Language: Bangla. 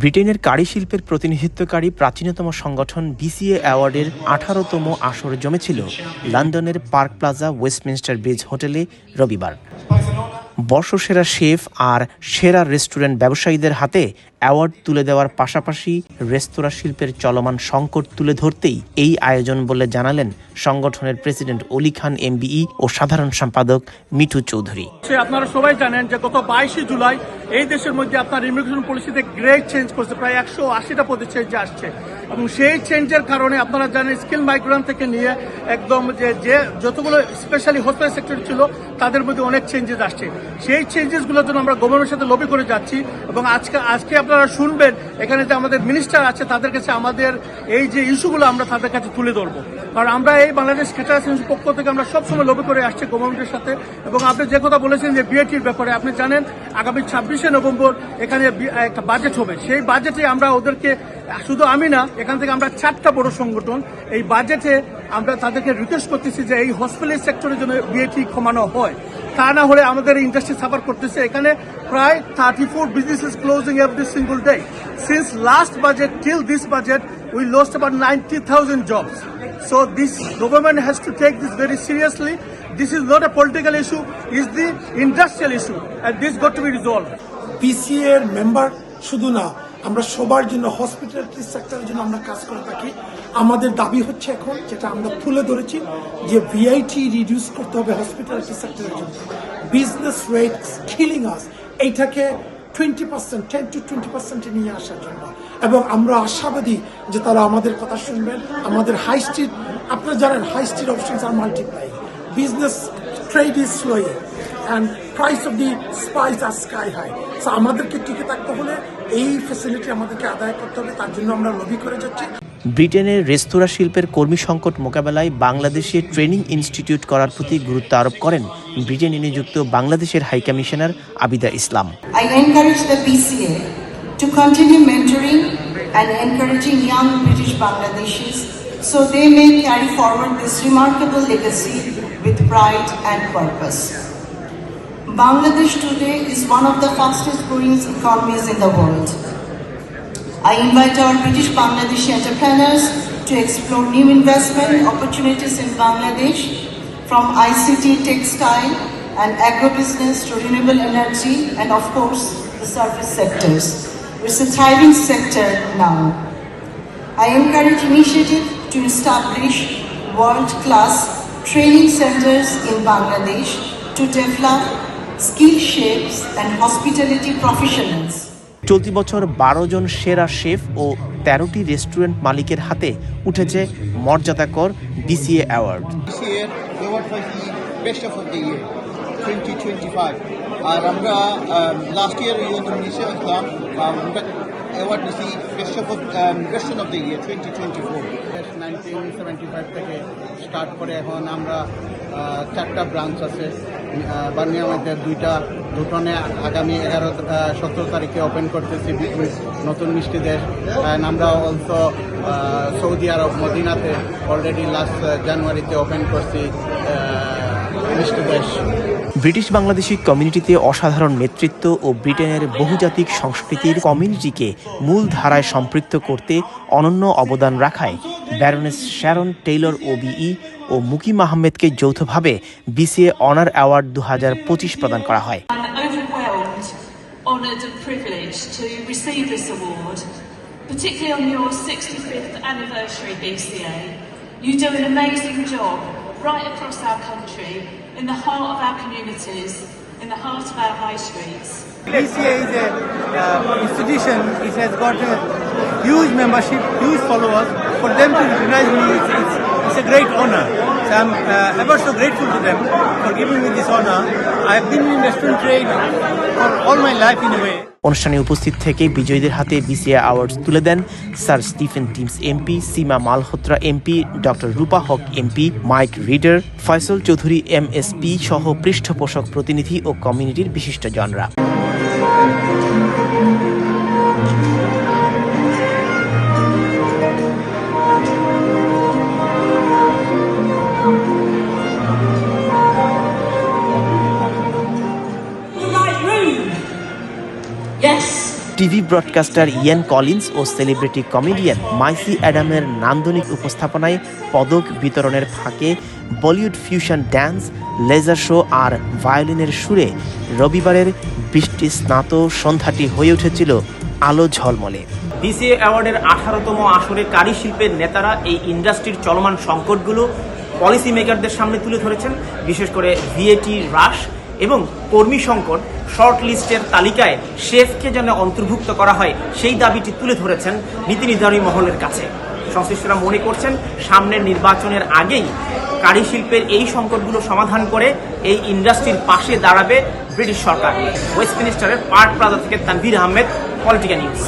ব্রিটেনের কারি শিল্পের প্রতিনিধিত্বকারী প্রাচীনতম সংগঠন বিসিএ অ্যাওয়ার্ডের আঠারোতম আসর জমেছিল লন্ডনের পার্ক প্লাজা ওয়েস্টমিনস্টার ব্রিজ হোটেলে রবিবার। বর্ষসেরা শেফ আর সেরা রেস্টুরেন্ট ব্যবসায়ীদের হাতে অ্যাওয়ার্ড তুলে দেওয়ার পাশাপাশি রেস্তোরাঁ শিল্পের চলমান সংকট তুলে ধরতেই এই আয়োজন বলে জানালেন সংগঠনের প্রেসিডেন্ট অলি খান, এমবিই ও সাধারণ সম্পাদক মিঠু চৌধুরী। আপনারা সবাই জানেন যে গত বাইশে জুলাই এই দেশের মধ্যে আপনার ইমিগ্রেশন পলিসিতে গ্রেট চেঞ্জ করছে, প্রায় একশো আশিটা পদে চেঞ্জ আসছে। এবং সেই চেঞ্জের কারণে আপনারা জানেন স্কিল মাইগ্রেন্ট থেকে নিয়ে একদম যে যে যতগুলো স্পেশালি হসপিটাল সেক্টর ছিল, তাদের মধ্যে অনেক চেঞ্জেস আসছে। সেই চেঞ্জেসগুলোর জন্য আমরা গভর্নমেন্টের সাথে লবি করে যাচ্ছি এবং আজকে আজকে আপনারা শুনবেন, এখানে যে আমাদের মিনিস্টার আছে, তাদের কাছে আমাদের এই যে ইস্যুগুলো আমরা তাদের কাছে তুলে ধরবো। কারণ আমরা এই বাংলাদেশ ক্যাটার অ্যাসোসিয়েশন পক্ষ থেকে আমরা সবসময় লবি করে আসছি গভর্নমেন্টের সাথে। এবং আপনি যে কথা বলেছেন যে বিএটির ব্যাপারে, আপনি জানেন, আগামী ছাব্বিশে নভেম্বর এখানে একটা বাজেট হবে। সেই বাজেটে আমরা ওদেরকে, শুধু আমি না, এখান থেকে আমরা চারটা বড় সংগঠন, এই বাজেটে আমরা তাদেরকে রিকোয়েস্ট করতেছি যে এই হসপিটাল সেক্টরের জন্য বিএটি কমানো হয়। তা না হলে আমাদের ইন্ডাস্ট্রি সাফার করতেছে। এখানে প্রায় thirty four business businesses closing every single day since last budget till this budget we lost about ninety thousand jobs so this government has to take this very seriously this is not a political issue is the industrial issue and this got to be resolve পিসিএর member শুধু না আমরা সবার জন্য হসপিটালিটি সেক্টরের জন্য আমরা কাজ করে থাকি। আমাদের দাবি হচ্ছে এখন, যেটা আমরা তুলে ধরেছি, যে ভিআইটি রিডিউস করতে হবে হসপিটালিটি সেক্টরের জন্য। বিজনেস রেট কিলিং আস এইটাকে twenty percent ten to twenty পার্সেন্টে নিয়ে আসার জন্য। এবং আমরা আশাবাদী যে তারা আমাদের কথা শুনবেন। আমাদের হাই স্ট্রিট আপনারা জানেন high street options R multiply business trade is slowing and price of the spice are sky high so আমাদেরকে টিকে থাকতে হলে এই ফ্যাসিলিটি আমাদেরকে আদায় করতে হবে তার জন্য আমরা লবি করে যাচ্ছি। ব্রিটেনের রেস্তোরাঁ শিল্পের কর্মী সংকট মোকাবেলায় বাংলাদেশে ট্রেনিং ইনস্টিটিউট করার প্রতি গুরুত্ব আরোপ করেন ব্রিটেনে নিযুক্ত বাংলাদেশের high commissioner Abida Islam. I encourage the BCA to continue mentoring and encouraging young British Bangladeshis so they may carry forward this remarkable legacy with pride and purpose. Bangladesh today is one of the fastest growing economies in the world. I invite our British Bangladeshi entrepreneurs to explore new investment opportunities in Bangladesh from ICT, textile, and agribusiness to renewable energy, and of course, the service sectors. It's a thriving sector now. I encourage initiative to establish world-class training centers in Bangladesh to develop skill shapes and hospitality professionals. চলতি বছর বারো জন সেরা শেফ ও তেরোটি রেস্টুরেন্ট মালিকের হাতে উঠেছে মর্যাদাকর BCA award. this year award for the best of the year 2025 আর আমরা লাস্ট ইয়ার মিশে আসলাম অ্যাওয়ার্ড দিছি best of best of the year 2024 nineteen থেকে স্টার্ট করে এখন আমরা চারটা ব্রাঞ্চ আছে। বানিয়ামাইতে দুইটা, দুটনে আগামী এগারো সতেরো তারিখে ওপেন করতেছি নতুন মিষ্টি দেশ। অ্যান্ড আমরা অলসো সৌদি আরব মদিনাতে অলরেডি লাস্ট জানুয়ারিতে ওপেন করছি মিষ্টি দেশ। ব্রিটিশ বাংলাদেশি কমিউনিটিতে অসাধারণ নেতৃত্ব ও ব্রিটেনের বহুজাতিক সংস্কৃতির কমিউনিটিকে মূল ধারায় সম্পৃক্ত করতে অনন্য অবদান রাখায়, ব্যারনেস শ্যারন টেইলর ওবিই ও মুকিম আহমেদকে যৌথভাবে বিসিএ অনার অ্যাওয়ার্ড দু হাজার পঁচিশ প্রদান করা হয়। It's a great honor. So I'm uh, ever so grateful to them for giving me this honor. I've been in restaurant trade for all my life in a way. অনুষ্ঠানে উপস্থিত থেকে বিজয়ীদের হাতে বিসিএ অ্যাওয়ার্ডস তুলে দেন sir Stephen Timms MP Seema Malhotra MP doctor Rupa Huq MP Mike Reader Foysol Choudhury MSP সহ পৃষ্ঠপোষক প্রতিনিধি ও কমিউনিটির বিশিষ্টজনরা টিভি ব্রডকাস্টার ইয়ান কলিন্স ও সেলিব্রিটি কমেডিয়ান মাইসি অ্যাডামের নান্দনিক উপস্থাপনায় পদক বিতরণের ফাঁকে Bollywood fusion dance laser show আর ভায়োলিনের সুরে রবিবারের বৃষ্টি স্নাত সন্ধ্যাটি হয়ে উঠেছিল আলো ঝলমলে। বিসিএ অ্যাওয়ার্ডের আঠারোতম আসরে কারি শিল্পের নেতারা এই ইন্ডাস্ট্রির চলমান সংকটগুলো পলিসি মেকারদের সামনে তুলে ধরেছেন বিশেষ করে ভিএটি হ্রাস এবং কর্মী সংকট শর্ট লিস্টের তালিকায় শেফকে যেন অন্তর্ভুক্ত করা হয়, সেই দাবিটি তুলে ধরেছেন নীতি নির্ধারণী মহলের কাছে। সংশ্লিষ্টরা মনে করছেন, সামনের নির্বাচনের আগেই কারি শিল্পের এই সংকটগুলো সমাধান করে এই ইন্ডাস্ট্রির পাশে দাঁড়াবে ব্রিটিশ সরকার। ওয়েস্টমিনিস্টারের পার্ক প্লাজা থেকে তানভীর আহমেদ, পলিটিক্যাল নিউজ।